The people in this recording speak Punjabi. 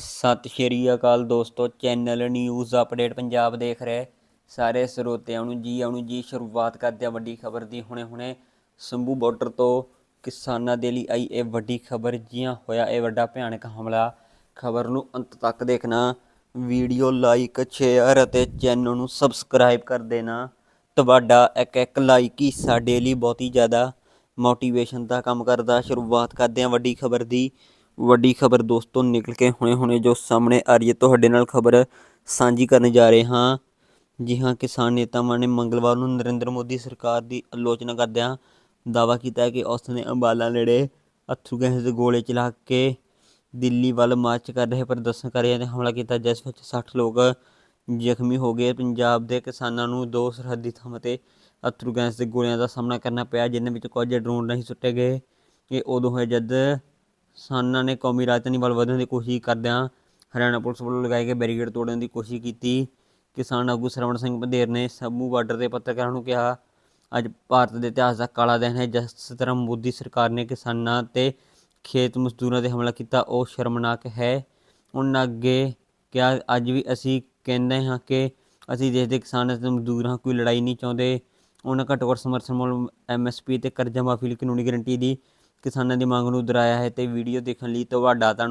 ਸਤਿ ਸ਼੍ਰੀ ਅਕਾਲ ਦੋਸਤੋ, ਚੈਨਲ ਨਿਊਜ਼ ਅਪਡੇਟ ਪੰਜਾਬ ਦੇਖ ਰਹੇ ਸਾਰੇ ਸਰੋਤਿਆਂ ਨੂੰ। ਜੀ, ਆਉਣ ਜੀ, ਸ਼ੁਰੂਆਤ ਕਰਦੇ ਹਾਂ ਵੱਡੀ ਖਬਰ ਦੀ। ਹੁਣੇ-ਹੁਣੇ ਸੰਭੂ ਬਾਰਡਰ ਤੋਂ ਕਿਸਾਨਾਂ ਦੇ ਲਈ ਆਈ ਇਹ ਵੱਡੀ ਖਬਰ, ਜੀਆਂ ਹੋਇਆ ਇਹ ਵੱਡਾ ਭਿਆਨਕ ਹਮਲਾ। ਖਬਰ ਨੂੰ ਅੰਤ ਤੱਕ ਦੇਖਣਾ, ਵੀਡੀਓ ਲਾਈਕ ਸ਼ੇਅਰ ਅਤੇ ਚੈਨਲ ਨੂੰ ਸਬਸਕ੍ਰਾਈਬ ਕਰ ਦੇਣਾ। ਤੁਹਾਡਾ ਇੱਕ ਇੱਕ ਲਾਈਕ ਹੀ ਸਾਡੇ ਲਈ ਬਹੁਤ ਹੀ ਜ਼ਿਆਦਾ ਮੋਟੀਵੇਸ਼ਨ ਦਾ ਕੰਮ ਕਰਦਾ। ਸ਼ੁਰੂਆਤ ਕਰਦੇ ਹਾਂ ਵੱਡੀ ਖਬਰ ਦੀ। ਵੱਡੀ ਖਬਰ ਦੋਸਤੋ ਨਿਕਲ ਕੇ ਹੁਣੇ-ਹੁਣੇ ਜੋ ਸਾਹਮਣੇ ਆ ਰਹੀ ਹੈ, ਤੁਹਾਡੇ ਨਾਲ ਖਬਰ ਸਾਂਝੀ ਕਰਨ ਜਾ ਰਹੇ ਹਾਂ। ਜੀ ਹਾਂ, ਕਿਸਾਨ ਨੇਤਾਵਾਂ ਨੇ ਮੰਗਲਵਾਰ ਨੂੰ ਨਰਿੰਦਰ ਮੋਦੀ ਸਰਕਾਰ ਦੀ ਆਲੋਚਨਾ ਕਰਦਿਆਂ ਦਾਅਵਾ ਕੀਤਾ ਹੈ ਕਿ ਉਸ ਨੇ ਅੰਬਾਲਾ ਨੇੜੇ ਅਥਰੂ ਗੈਸ ਦੇ ਗੋਲੇ ਚਲਾ ਕੇ ਦਿੱਲੀ ਵੱਲ ਮਾਰਚ ਕਰ ਰਹੇ ਪ੍ਰਦਰਸ਼ਨਕਾਰੀਆਂ 'ਤੇ ਹਮਲਾ ਕੀਤਾ, ਜਿਸ ਵਿੱਚ 60 ਲੋਕ ਜ਼ਖਮੀ ਹੋ ਗਏ। ਪੰਜਾਬ ਦੇ ਕਿਸਾਨਾਂ ਨੂੰ ਦੋ ਸਰਹੱਦੀ ਥਾਵਾਂ ਤੇ ਅਥਰੂ ਗੈਸ ਦੇ ਗੋਲਿਆਂ ਦਾ ਸਾਹਮਣਾ ਕਰਨਾ ਪਿਆ, ਜਿਨ੍ਹਾਂ ਵਿੱਚ ਕੁਝ ਡਰੋਨ ਨਹੀਂ ਸੁੱਟੇ ਗਏ। ਇਹ ਉਦੋਂ ਹੋਇਆ ਜਦ ਕਿਸਾਨਾਂ ਨੇ ਕੌਮੀ ਰਾਜਧਾਨੀ ਵੱਲ ਵਧਣ ਦੀ ਕੋਸ਼ਿਸ਼ ਕਰਦਿਆਂ ਹਰਿਆਣਾ ਪੁਲਿਸ ਵੱਲੋਂ ਲਗਾਏ ਗਏ ਬੈਰੀਕੇਡ ਤੋੜਨ ਦੀ ਕੋਸ਼ਿਸ਼ ਕੀਤੀ। ਕਿਸਾਨ ਆਗੂ ਸਰਵਣ ਸਿੰਘ ਬੰਦੇਰ ਨੇ ਸੰਭੂ ਬਾਰਡਰ ਦੇ ਪੱਤਰਕਾਰਾਂ ਨੂੰ ਕਿਹਾ, ਅੱਜ ਭਾਰਤ ਦੇ ਇਤਿਹਾਸ ਦਾ ਕਾਲਾ ਦਿਨ ਹੈ। ਜਿਸ ਤਰ੍ਹਾਂ ਮੋਦੀ ਸਰਕਾਰ ਨੇ ਕਿਸਾਨਾਂ ਤੇ ਖੇਤ ਮਜ਼ਦੂਰਾਂ ਤੇ ਹਮਲਾ ਕੀਤਾ, ਉਹ ਸ਼ਰਮਨਾਕ ਹੈ। ਉਹਨਾਂ ਅੱਗੇ ਕਿਹਾ, ਅੱਜ ਵੀ ਅਸੀਂ ਕਹਿੰਦੇ ਹਾਂ ਕਿ ਅਸੀਂ ਦੇਸ਼ ਦੇ ਕਿਸਾਨਾਂ ਅਤੇ ਮਜ਼ਦੂਰਾਂ ਕੋਈ ਲੜਾਈ ਨਹੀਂ ਚਾਹੁੰਦੇ। ਉਹਨਾਂ ਘੱਟੋ ਘੱਟ ਸਮਰਥਨ ਮੁੱਲ ਐਮਐਸਪੀ ਤੇ ਕਰਜ਼ਾ ਮਾਫੀ ਲਈ ਕਾਨੂੰਨੀ ਗਰੰਟੀ ਦੀ ਕਿਸਾਨਾਂ ਦੀ ਮੰਗ ਨੂੰ ਦੁਹਰਾਇਆ ਹੈ ਤੇ ਵੀਡੀਓ ਦੇਖਣ ਲਈ ਤੁਹਾਡਾ ਧੰਨਵਾਦ।